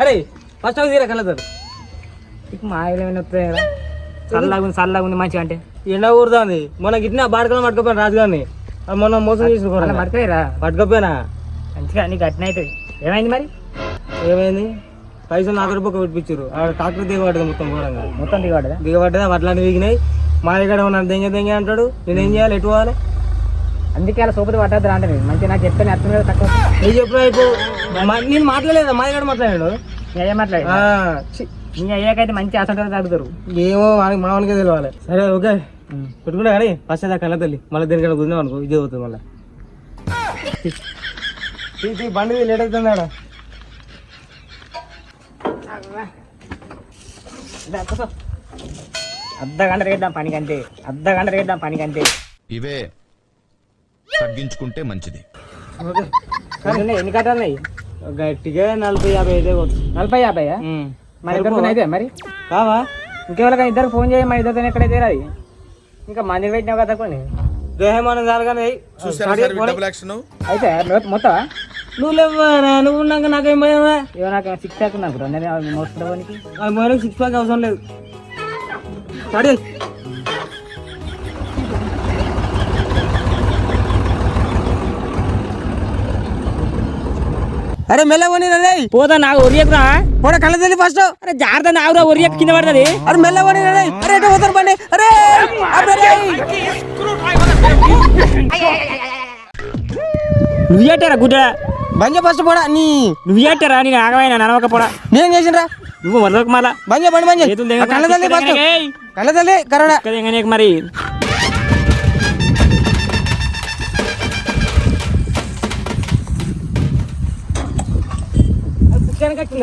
అరే ఫస్ట్ అవి తీరా కలతారు నీకు మా ఏమైనా చల్లగా ఉంది చల్లగా ఉంది మంచిగా అంటే. ఎండ ఊరుతుంది మొన్న గిట్టిన బాడకలు పట్టుకోపోయాను రాజుగారిని మొన్న మోసం చేసుకోరా పడుకోరా పట్టుకోపోయినా? మంచిగా నీకు అట్నే అవుతుంది. ఏమైంది మరి? ఏమైంది? పైసలు నాకు రూపాయలు పెట్టించారు ఆ ట్రాక్టర్ దిగబడ్డది మొత్తం ఘోరంగా. మొత్తం దిగబడదా దిగబడ్డది వడ్లన్నీ దిగినాయి మా దగ్గర ఉన్నాను దెంగ దెంగ అంటాడు. నేనేం చేయాలి? ఎటు పోవాలి? అందుకే అలా సోపతి పట్టద్దు అంటే నేను. మంచిగా నాకు చెప్తే అర్థం మీద తక్కువ. నీకు చెప్పిన అయిపో మా- నేను మాట్లాడలేదా? మా దగ్గర మాట్లాడాడు? నీ అయ్యే మాట్లాడి నీ అయ్యాకైతే మంచి అసలు తగ్గుతారు ఏమో వానికి మామూలుగా తెలియాలి సరే ఓకే. పెట్టుకున్నా కానీ ఫస్ట్ అది కళ్ళ తల్లి. మళ్ళీ దేనికైనా కుదిరినాం అనుకో ఇది అవుతుంది మళ్ళీ. తీ, తీ, బండి లేట్ అవుతుంది ఆడ. అర్ధ గంట రేద్దాం పనికి అంతే అర్ధ గంట రేద్దాం పనికి అంతే ఇవే. తగ్గించుకుంటే మంచిది. ఎన్ని కట్టాలు? గట్టిగా నలభై యాభై అయితే నలభై యాభై ఉమ్. మరి ఇద్దరితో అయితే మరి? కావా? ఇంకెవరికైనా ఇద్దరు ఫోన్ చేయ మరి ఇద్దరితో ఎక్కడైతే అది ఇంకా మంది పెట్టినావు కదా కొన్ని? దేహమానం జరగానే అయితే మొ- మొత్తం నువ్వు లేవరా నువ్వు ఉన్నాక నాకేం పోయావా ఇవో నాకు సిక్స్ ప్యాక్ నాకు అది పోయిన సిక్స్ ప్యాక్ అవసరం లేదు. సరే అరే మెల్లవని రే పోతా నాకు ఒరియకురా పోడ కళ్ళ తల్లి ఫస్ట్ అరే జాగ్రత్త నాకురా ఒరియకు కింద పడుతుంది. అరే మెల్లవని రే అరే ఎటు పోతారు బండి. అరే. నువ్వు ఏటారా గుడ్డ? బంజ ఫస్ట్ పోడా నీ. నువ్వు ఏటారా? నేను ఆగమైన నడవక పోడా నేను చేసిండ్రా. నువ్వు మొదలకు మళ్ళా బంజ బండి బంజ. కళ్ళ తల్లి ఫస్ట్. కళ్ళ తల్లి కరోనా. మరి.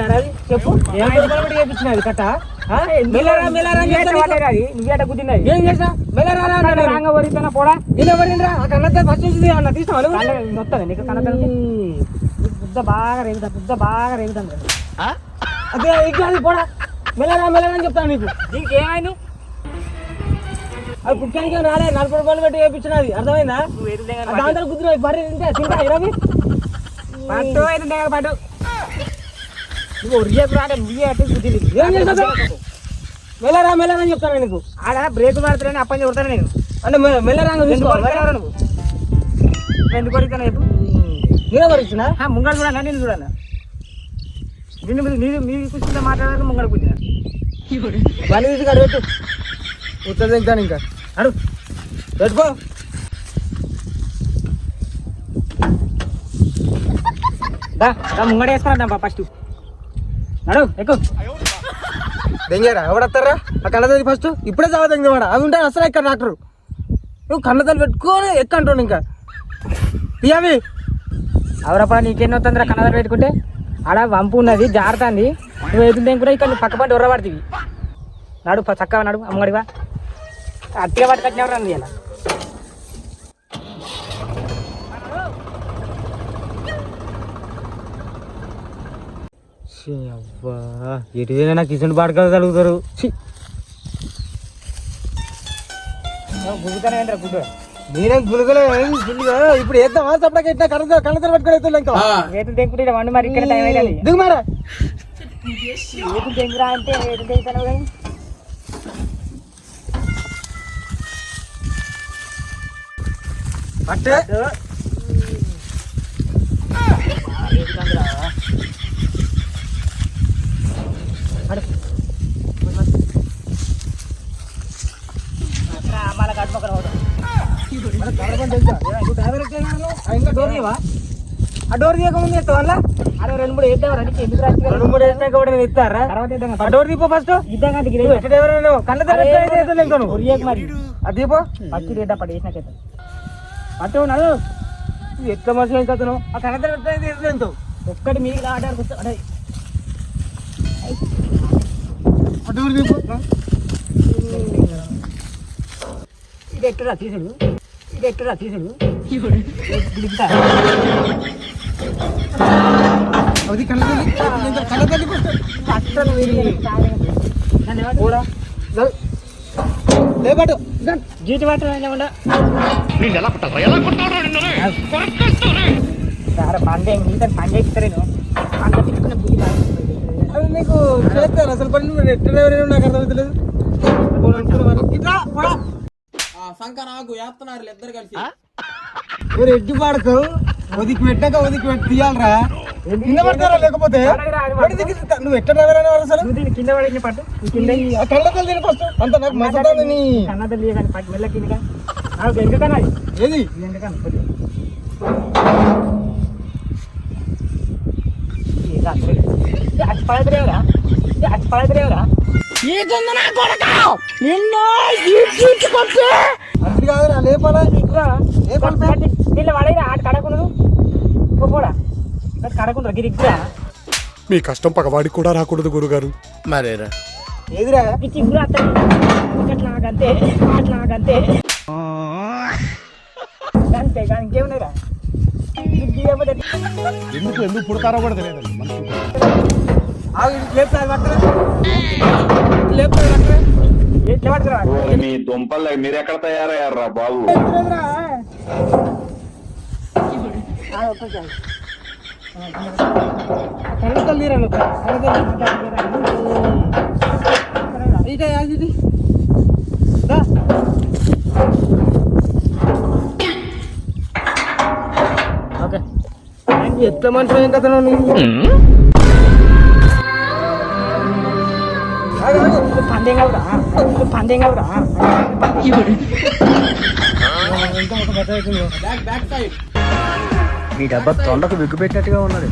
అది? చెప్పు. చేయించినది కట్ట? ఆ? మెల్లరా మెల్లరా నీకు. నువ్వేట ఏం చేసా మెల్లరా. రాంగ ఒరిగితేనా పోడా నేను ఎవరినిరా? ఆ కళ్ళతో ఫస్ట్ నుంచి అన్న నువ్వు? వస్తుంది నీకు కన్నతల్లి బుద్ధ బాగా రేగుతా బుద్ధ బాగా రేగుతుంది అదే ఇంకా అది పోడా మెల్లరా మెల్లరా అని చెప్తాను నీకు. దీనికి ఏమైంది? అది ఏం రాలే నలభై రూపాయలు పెట్టి వేయించినది అర్థమైందా? దాంట్లో గుద్దురు బర్రె తింటే తింటా ఇరవై పట్టు పట్టు నువ్వు ఒరియకు రాడే నువ్వే అటు గుద్దింది ఏం చేస్తావు మెల్లరా మెల్లరా అని చెప్తాను నీకు. ఆడ బ్రేక్ పడుతున్నాను అప్పని కొడతాను నేను. అంటే మెల్లరా నువ్వు. ఎందుకు కొడుతాను చెప్పు. నేనే పరీక్షనా ఆ, ముంగడు చూడన్నా నేను చూడన్నా. నిన్ను మీరు మీరు కూర్చుంటే ముంగడు కూర్చున్నా. బండి తీసి కాడ పెట్టు. ఉత్తర తింటాను ఇంకా. అడు. పెట్టుకో. ముంగడ వేసుకున్నా ఫస్ట్ నడు ఎక్కువ దెంగారా ఎవడత్తారా ఆ కన్నతల్లి ఫస్ట్ ఇప్పుడే చావా దెంగవాడ అవి ఉంటాయి అసలు ఇక్కడ డాక్టర్. నువ్వు కన్నతల్లి పెట్టుకొని ఎక్క అంటాను ఇంకా. ఇవి అవరపడ నీకేం వస్తుందిరా కన్నద పెట్టుకుంటే? ఆడ వంపు ఉన్నది జారుతుంది నువ్వు ఎదుగుతే కూడా ఇక్కడ పక్క పంట ఉర్రబడుతుంది. నడు చక్కగా నడు అమ్మడివా అట్టిగా పట్టుకొచ్చినవరా అంది ఇలా? అవ్వా. ఎటువైనా నాకు కిచెన్ పాడకాలు తడుగుతారు గుగుతానే ఏంట్రా గుడ్డు నేనేం గులుగులే గులుగా ఇప్పుడు వేద్దామా చప్పటికి ఎట్లా కళ్ళ కళ్ళతో పట్టుకొని ఎత్తులే ఇంకా? తెంపుకుంటే వండు మరి ఇక్కడ టైం అయితే దిగు మారా ఏతులు తెంపురా అంటే ఏతులు తెంపుతాను కానీ. పట్టే మళ్ళీ కట్టుకోకరా పోతాం ఇంకా డోర్ తీయవా ఆ డోర్ తీయకముందు ఎత్తావు అలా? అరే రెండు మూడు వేద్దాం రండి రెండు మూడు వేసినాక కూడా నేను ఇస్తారా తర్వాత డోర్ తీపో ఫస్ట్. ఇద్దాం కానీ ఎక్కడ ఎవరైనా కళ్ళ ఒరియకు మరి. అది తీపో. పచ్చి రేద్దాం పడి వేసినాకైతే అటు నడు. ఎట్లా మనిషి ఇంకా అతను ఆ కళ్ళ దగ్గర ఎంతో ఒక్కటి మీకు ఆడారు కూర్చో. అడే ఆ? డోర్ తీపో ఇది ఎట్టురా తీసుడు ఇది ఎట్టురా తీసుడు అది కళ్ళ తల్లి కళ్ళ తల్లి అస్సలు కూడా లేపాటు జీతి పట్టడం ఉండ సారా పండే చేస్తారేను అంత తిట్టుకునే బుద్ధి బాగా అది నీకు చేస్తాను అసలు పని నువ్వు. ఎట్ట డ్రైవర్ నాకు అర్థమవుతలేదు. సంక నాకు వేస్తున్నారు ఇద్దరు కలిసి. మీరు ఎడ్డు పాడతావు. ఒదికి పెట్టాక ఒదికి పెట్టి తీయాలరా. కింద పడతారా లేకపోతే? నువ్వు ఎట్ట డ్రైవర్ అనేవారు అసలు? కింద పడేసిన పట్టు. కళ్ళతో తిని ఫస్ట్. అంత నాకు మసతాంది నీ. కన్నదలు కానీ పట్టు. మెల్ల కింద ఎందుకన్నా ఏది? ఎందుకన్నా పడద్రేవరా అచ్చి పడద్రేవరా అది కాదురా లేపాలా దీనిలో వాడైనా ఆట కడకున్నదు పోడా కడకుండా గిరిగ్గా మీ కష్టం పగవాడికి కూడా రాకూడదు గురుగారు. మరేరా? ఏదిరా? ఈ చిగురు అట్లాగంతే అట్లాగంతే అంతే కానీ ఇంకేమున్నాయిరా? ఎందుకు ఎందుకు పుడతారో కూడా తెలియదండి మీ దుంపలు మీరెక్కడ తయారయ్యారా బాబు. ఓకే. ఎట్లా మనిషి ఏం ఆగు. పందెం కావురా పందెం కావురా బ్యాక్ బ్యాక్ సైడ్ మీ డబ్బా తొండకు విగ్గు పెట్టినట్టుగా ఉన్నది.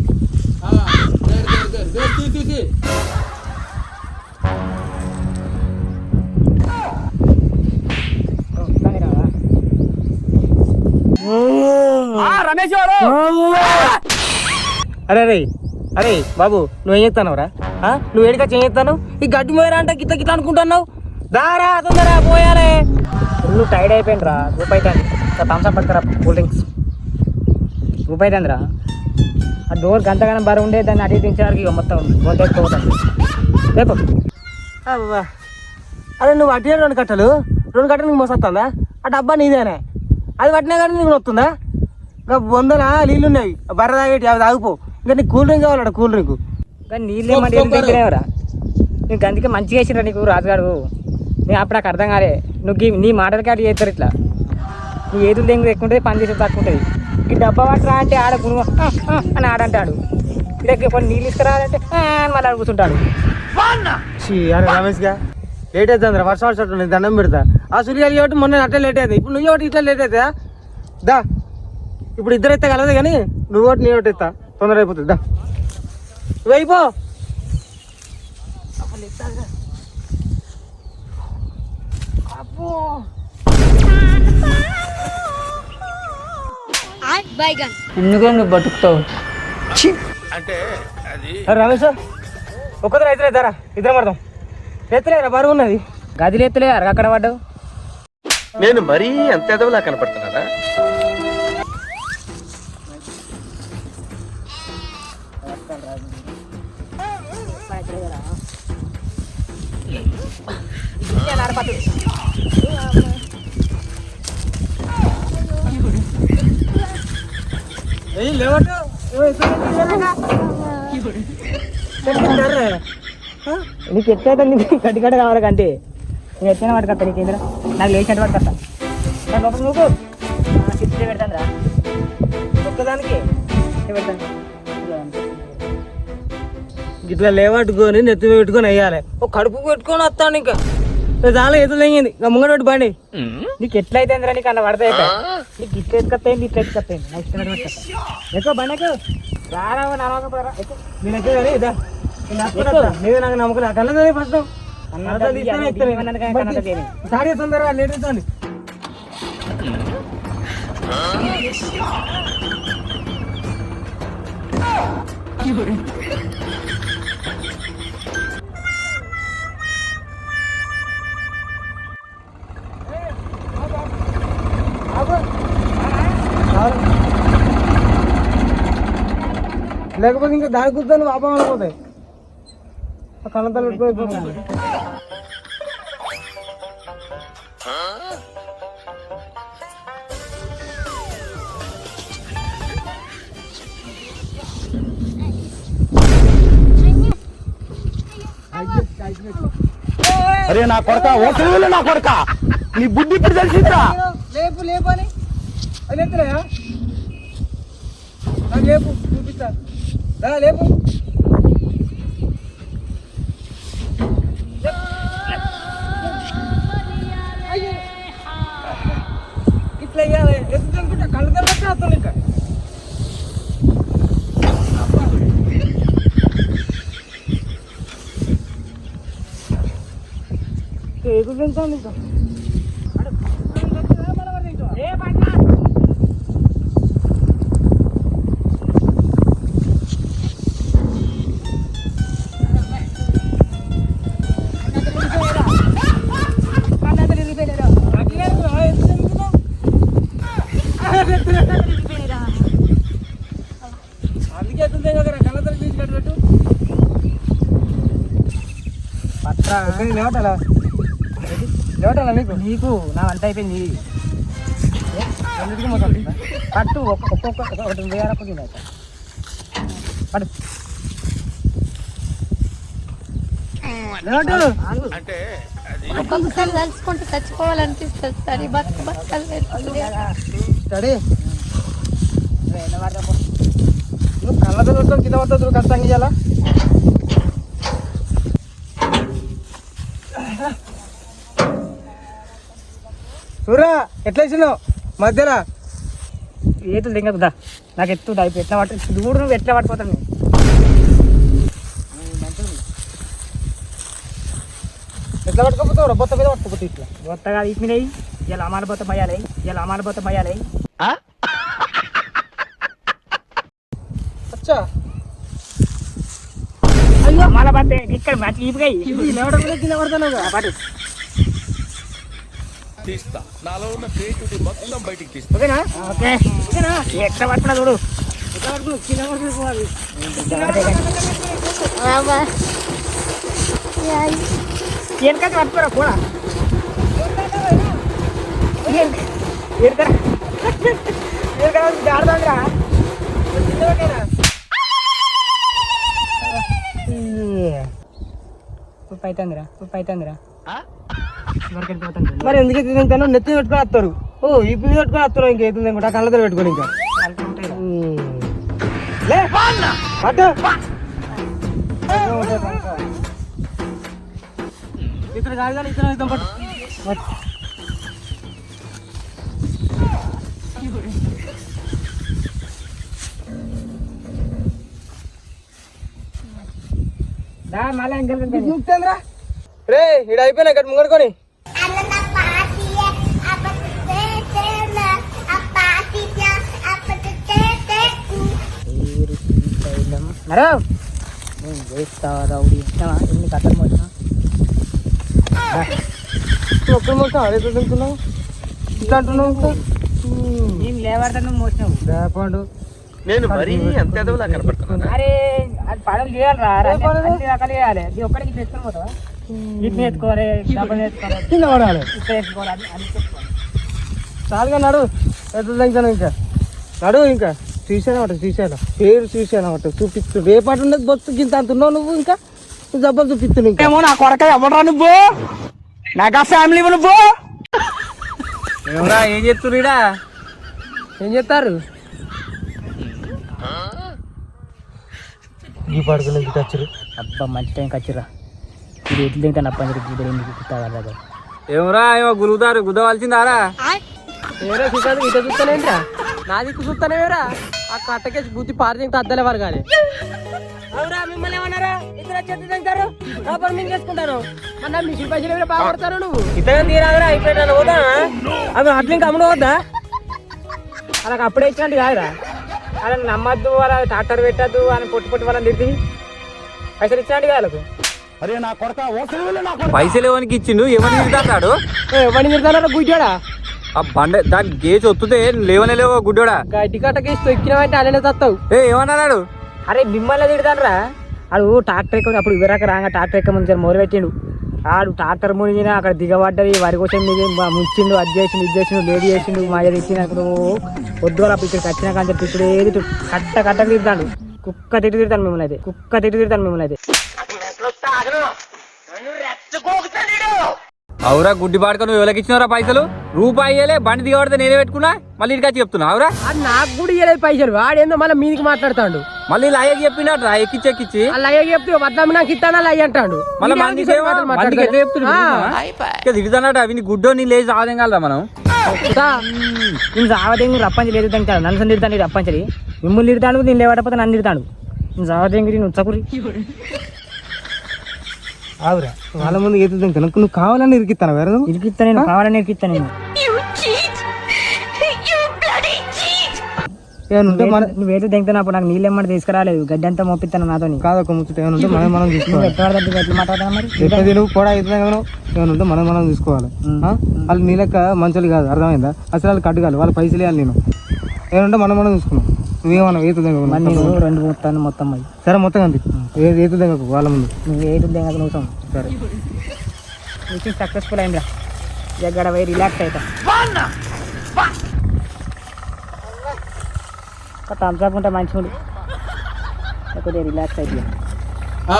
రమేష్ అరే అరే అరే బాబు నువ్వేం చేస్తానవరా నువ్వు ఏడికా చేస్తాను? ఈ గడ్డి మోయరా అంటే గిట్ల గిట్ల అనుకుంటున్నావు? దారా తొందరా పోయాలే. ఫుల్ టైర్డ్ అయిపోయింది రా రూపాయి తంది థమ్స్ అప్ పట్టుకురా కూల్ డ్రింక్స్. రూపాయి తంది రా ఆ డోర్ గంటగానం బరువు ఉండే దాన్ని అడిగి దించడానికి ఇక మొత్తం గొంతెక్కుపోతుంది రేపు. అవ్వా. అరే నువ్వు అట్టే రెండు కట్టలు. రెండు కట్టలు నీకు మోసొస్తుందా ఆ డబ్బా నీదేనే. అది పట్టినా కానీ నీకు వస్తుందా ఇంకా వందల నీళ్ళు ఉన్నాయి బర్ర తాగేటి అవి తాగిపో. ఇంకా నీకు కూల్ డ్రింక్ కావాలట కూల్ డ్రింక్. కానీ నీళ్ళు ఏమంటే దించలేవరా నీకు అందుకే మంచిగా వేసిరా నీకు రాజుగారు నేను అప్పుడు నాకు అర్థం కాలే. నువ్వు నీ మాటలకి అడిగి చేస్తారు ఇట్లా. నీ ఏదులు దెంగు ఎక్కుంటుంది పని చేసేది తక్కువ ఉంటుంది. ఈ డబ్బా పట్టరా అంటే ఆడ గుణువ అని ఆడంటాడు ఇక్కడికి కొన్ని నీళ్ళు ఇస్తారా అంటే "ఆ" అని మళ్ళీ అడుగుతుంటాడు ఛీ, అరే రమేష్గా లేట్ అవుతుంది వర్షం వర్షం నేను దండం పెడతా. ఆ సూర్యాలు కాబట్టి మొన్న అట్టే లేట్ అయింది ఇప్పుడు నువ్వు ఒకటి ఇట్లా లేట్ అవుతుందా దా. ఇప్పుడు ఇద్దరు అయితే కలదు కానీ నువ్వు ఒకటి నీ ఒకటి ఇస్తా తొందర అయిపోతుంది దా. నువ్వైపో అబ్బో. నువ్వు బతుకుతావు? రమేష్ ఒక్కదా అయితే ధర ఇద్దరు పడదాం ఎత్తలేరా బరువు ఉన్నది. గదిలు ఎత్తులే అక్కడ పడ్డావు. నేను మరీ అంత ఎదవలా కనపడుతున్నారా నీకు ఎట్లయితే నీకు గడ్డి గడ్డ కావాలి కంటే. నేను ఎట్లయినా పట్టుకొస్తా నీకు ఏంద్రా నాకు లేచినట్టు దాని లోపల నువ్వు పెడతాను రా. ఒక్కదానికి? పెడతాను. ఇట్లా లేవట్టుకొని నెత్తి పెట్టుకొని వేయాలి ఒక కడుపు పెట్టుకొని వస్తాను ఇంకా. చాలా ఎదురు ఇంకా ముంగట పెట్టి బండి నీకు ఎట్లయితే నీకు అన్న పడతాయి నీకు ఇట్లా ఎత్తుకొస్తాయి ఇట్లా ఎత్తుకొస్తాయి నాకు ఇష్టం ఎక్కువ రారా పోరా ఎక్కువ. కానీ ఇదా. నేను నాకు నమ్మకం. కన్నదే ఫస్ట్. సారీ తొందరగా లేకపోతే ఇంకా దాని కూర్చొని పాపం అయిపోతాయి కళ్ళతలు పెట్టుకోవాలి అరే నా కొడక ఓసలి నా కొడక. నీ బుద్ధి ఇప్పుడు తెలిసిందా లేపు లేపు అని. అది ఎత్తురా. లేపు. చూపిస్తా దా, లేపు అయ్యో. ఇట్లా ఇయ్యాలి ఎత్తు అనుకుంటా కళ్ళు తెరవట్టే వస్తాను ఇంకా కేకు తింటాను ఇంకా ఎత్తుంది కదా కళ్ళతో తీసుకెట్టు పట్రా. లేవటాలా లేవటాలా నీకు? నీకు నా అంత అయిపోయింది. రెండింటికి మొత్తం పట్టు ఒక్క- ఒక్కొక్క ఒకటి వేరే కొద్దిగా పట్టు. లేవటాలు ఒక్కొక్కసారి తలుచుకుంటూ చచ్చిపోవాలనిపిస్తుంది సార్. బతుకు బతకాలి. కళ్ళతో చూస్తాం కింద పడుతుంది నువ్వు కష్టంగా ఇయ్యాలా. చూరా ఎట్లా ఇచ్చినావు మధ్యన ఏతులు దింగకుదా నాకు ఎత్తు అయిపోయి ఎట్లా పట్టు దూడు నువ్వు ఎట్లా పట్టుకోతాను ఎట్లా పట్టుకోపోతావు బొత్త మీద పట్టుకోపోతే ఇట్లా. బొత్త కాదు ఇట్ మీద ఇలా అమాల పోత మయాలి ఇలా అమాల పోత మయాలి అచ్చా అయ్యో. ఇక్కడ మంచి ఈపుగా లేవడం కింద పడతాను పట్టు తీస్తా. నాలో ఉన్న క్రియేటివిటీ మొత్తం బయటికి తీస్తా. ఓకేనా? ఓకే. ఓకేనా? ఎట్లా పట్టుకున్నా చూడు. కింద వెనకాల పట్టుకోరా కూడా ఉప్పు అవుతుందిరా వరకు వెళ్ళిపోతుంది మరి ఎందుకు తింటాను నెత్తి పెట్టుకొని వస్తారు ఓ ఈ పిల్లి పెట్టుకొని వస్తారు ఇంకా కళ్ళతో పెట్టుకొని ఇంకా. ఉమ్. లే పట్టు. ఇక్కడ కాదు కానీ ఇక్కడ రే ఇక్కడ అయిపోయినా ఇక్కడ ముంగడుకొని. మరో. నేను చేస్తా రౌడీ? ఇచ్చినావా ఎన్ని కథలు మోసినా? ఒక్కడ మొత్తం అదే తింటున్నావు ఇట్లా అంటున్నావు నేను లేవడతాను మోసినావు? నేను మరీ అంత కనపడుతున్నానా అరే అది పనులు చేయాలి రా. అన్ని రకాలు చేయాలి. ఇది ఒక్కడికి ఇట్లా ఎత్తుకొని పోతావా ఇట్ని ఎత్తుకోవాలి డబ్బులు ఎత్తుకోవాలి కింద పడాలి. ఇట్లా ఎత్తుకోవాలి అన్ని అన్ని ఎత్తుకోవాలి చాలుగా నడు. ఎట్లా ఇంకా. నడు ఇంకా. చూసాను అట చూసాను పేరు చూసాను అట. చూపిస్తు. రేపటి ఉండదు బొత్తు గింత అంటున్నావు నువ్వు ఇంకా? నువ్వు దెబ్బలు చూపిస్తున్నావు ఇంకా. ఏమో నా కొడక ఎవడరా నువ్వు? నాకు ఆ ఫ్యామిలీ నువ్వు? ఎవరా ఏం చెప్తున్నా ఏం చెప్తారు ఈ పడుకున్న టచ్లు అబ్బా మంచి టైం కచ్చిరా ఇది ఎట్లు తింటాను అప్ప గుడ్డ ఎందుకు కుట్టాలి ఏమరా ఏమో గురువుదారు గుద్దవలసిందారా? ఏరా చూసాను ఇట చూస్తానేంట్రా నా దిక్కు ఆ కట్టకేసి బుద్ధి పారి తింటే అద్దలే వారు కానీ అవురా మిమ్మల్ని ఏమన్నారా? ఇద్దరు చెత్త తింటారు? నా పని మేము చేసుకుంటాను మన మిషన్ పైసలు బాగుపడతారు నువ్వు? ఇతర తీరాదురా అయిపోయినా అవి అట్లా ఇంకా అమ్ముడు వద్దా వాళ్ళకి అప్పుడే ఇచ్చినట్టు కాదురా. అలా నమ్మద్దు వాళ్ళ ట్రాక్టర్ పెట్టద్దు అని పొట్టు పొట్టు వాళ్ళని తిరిగి పైసలు ఇచ్చినట్టు కాదు వాళ్ళకు. అరే నా కొడక పైసలు ఎవరికి ఇచ్చిండు? ఎవరిని తిడతాడు? ఎవరిని తిడతారా గుడ్డాడా? ఆ బండ దాని గేజ్ వస్తుందే లేవనే లేవో గుడ్డోడా? గడ్డి కట్టకేసి తొక్కినవంటే అలానే తస్తావు ఏ ఏమన్నాడు? అరే మిమ్మల్ని తిడతానరా. ఆడు ట్రాక్టర్ ఎక్క అప్పుడు ఇవరాక రాగా ట్రాక్టర్ ఎక్క ముందు మొదలు పెట్టిండు. ఆడు ట్రాక్టర్ మునిగిన అక్కడ దిగబడ్డది. వరి కోసం దిగి ముంచిండు అది చేసిండు ఇది చేసిండు లేడీ చేసిండు మా దగ్గర ఇచ్చినప్పుడు వద్దు అప్పుడు ఇక్కడికి వచ్చిన కానీ చెప్పి ఇప్పుడు ఏది కట్ట కట్ట తిరుగుతాడు కుక్క తిట్టు తిడతాను మిమ్మల్ని అయితే. కుక్క తిట్టు తిడతాను మిమ్మల్ని అయితే. అవురా గుడ్డి పాడుకొని నువ్వు ఎవరికి ఇచ్చినవరా పైసలు? రూపాయి ఇయ్యలే బండి దిగబడితే నేనే పెట్టుకున్నా మళ్ళీ ఇటుకొచ్చి చెప్తున్నా అవురా? అది నాకు కూడా ఇవ్వలేదు పైసలు వాడేందో మళ్ళీ మీదికి మాట్లాడతాడు. మళ్ళీ ఇలా అయ్యకి చెప్పినట్రా ఎక్కిచ్చి ఎక్కిచ్చి. అలా అయ్యే చెప్తే వద్దాం నాకు ఇస్తాను అలా అయ్యి అంటాడు. మళ్ళీ మందికి చెప్తున్నాడు. ఇక తిడుతున్నాడు అవి గుడ్డో నీ లేచి కలరా మనం. నేను సావదేంగు రప్పంచి లేదు తింటాను నన్ను తిడతాను రప్పంచలి. మిమ్మల్ని తిడతాను నేను లేవకపోతే నన్ను తిడతాను నేను సావదేంగు నువ్వు చకురి ఆవురా వాళ్ళ ముందు ఏదో తింటాను నువ్వు కావాలని ఇరికిస్తాను వేరే ఇరికిస్తా నేను కావాలని ఇరికిస్తా నేను నువ్వేదో దింగుతున్నప్పుడు నాకు నీళ్ళు ఏమన్నా తీసుకురాలేదు. గడ్డి అంతా మోపిస్తాను నాతో కాదొక ముచ్చట. ఏమైనా మనం మనం నువ్వు చెప్పేది నువ్వు కూడా అవుతుంది కదా ఏమైనా ఉంటే మనం మనం చూసుకోవాలి. ఆ? వాళ్ళు నీ లెక్క మంచోళ్ళు కాదు. అర్థమైందా? అసలు వాళ్ళు కట్టుకోవాలి వాళ్ళు పైసలు ఇవ్వాలి నేను. ఏమంటే మనం మనం చూసుకున్నాం నువ్వేమన్నా ఏతు దగ్గర నేను రెండు మొత్తాను మొత్తం మరి సరే మొత్తం అంది ఏతు దగ్గర వాళ్ళ ముందు. నువ్వు ఏది దిగక నువ్వు సరే. మీటింగ్ సక్సెస్ఫుల్ అయిందా జగ్గడ పోయి రిలాక్స్ అవుతా థమ్స్ అప్ ఉంటే మంచిగా ఉండు కొద్దిగా రిలాక్స్ అయిపోయి ఆ,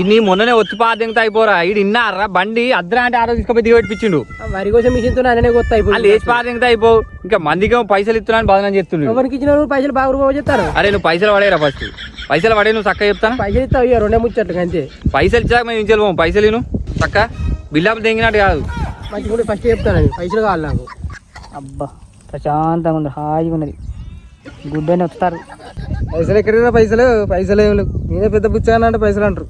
ఇన్ని మొన్ననే వచ్చి పాదంతా అయిపోరా. ఇడు ఇన్నారా? బండి అద్దరా అంటే ఆరో తీసుకుపోయి దిగబెట్టించిండు వరి కోసం మిషన్తో అనే కొత్త వాళ్ళు లేచి పాదంతా అయిపో. ఇంకా మందికేమో పైసలు ఇస్తున్నా అని బాధన చెప్తుండు ఎవరికి ఇచ్చిన నువ్వు పైసలు బాగా రూపాయి చెప్తారు? అరే నువ్వు పైసలు పడేరా ఫస్ట్ పైసలు పడే నువ్వు చక్క చెప్తాను? పైసలు ఇస్తావు రెండే ముచ్చట్లు అంతే. పైసలు ఇచ్చాక మేము ఇంచెలు పోము. పైసలు ఇను. చక్క. బిల్లాపు తెంగినట్టు కాదు. మంచిగా కూడా ఫస్ట్ చెప్తాను అది పైసలు కావాలి నాకు. అబ్బా ప్రశాంతంగా ఉంది. హాయిగా ఉన్నది. గుడ్ అని వస్తారు. పైసలు ఎక్కడిరా పైసలు పైసలు ఏం లేవు. నేనే పెద్ద పుచ్చాను అంటే పైసలు అంటారు.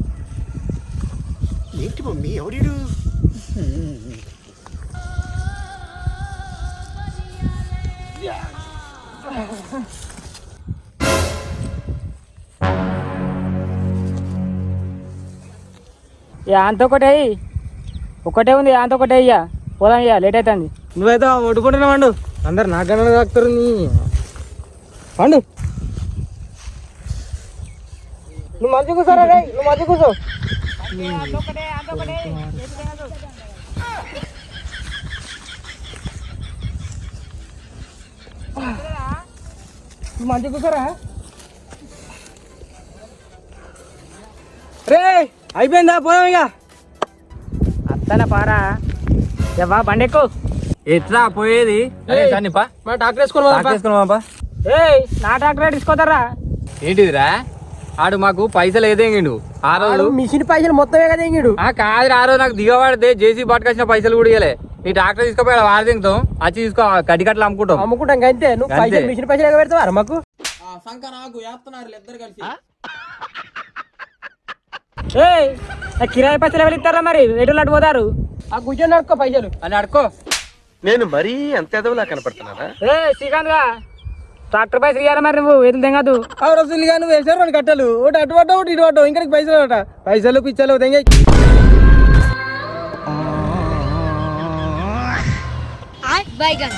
అంత ఒకటే అయ్యి. ఒకటే ఉంది అంత ఒకటే అయ్యా. పోదాం అయ్యా లేట్ అవుతుంది. నువ్వైతే ఒడ్డుకుంటున్నావు వండు అందరు నాకన్నా తాకుతారు నీ. వండు నువ్వు మంచి కూర్చోరా రే నువ్వు మంచి కూర్చో. నువ్వు మంచి కూర్చోరా. రే అయిపోయిందా? పోదాం ఇక. అత్తన పారా. ఎవ్వా బండి ఎక్కు. ఎట్లా పోయేది? అరే సన్నిపా మా డాక్టర్ వేసుకోవాలి ఏయ్ నా ట్రాక్టర్ తీసుకోతారా ఏంటిదిరా? ఆడు మాకు పైసలు ఏదేంగిండు ఆ రోజు? మిషన్ పైసలు మొత్తమే కదా ఇంగిడు ఆ కాదు ఆ రోజు నాకు దిగబడితే జేసీ పట్టుకొచ్చిన పైసలు కూడా ఇవ్వలే నీ ట్రాక్టర్ తీసుకుపోయి వారి దింగుతాం వచ్చి తీసుకో గడ్డికట్లు అమ్ముకుంటాం. అమ్ముకుంటాం అంతే నువ్వు. పైసలు మిషన్ పైసలు ఎగ పెడతావా మాకు? ఆ సంక నాకు వేస్తున్నారు ఇద్దరు కలిసి. కిరాయి పైసలు ఎవరు ఇస్తారా మరి? ఎటు అటు పోతారు? ఆ కూర్చొని నడుకో పైసలు. అని అడుకో నేను మరీ అంత ఎదవలా కనపడుతున్నానా? ఏ శ్రీకాంత్గా. ట్రాక్టర్ పైసలు ఇవ్వాలి మరి నువ్వు? ఎదురు తెంగదు? ఆ రసూలు కానీ నువ్వు వేసారు రెండు కట్టలు. ఒకటి అటు పడ్డావు ఒకటి ఇటు పడ్డావు ఇంకా నీకు పైసలు అట పైసలు పిచ్చలు తెంగ. బైగన్.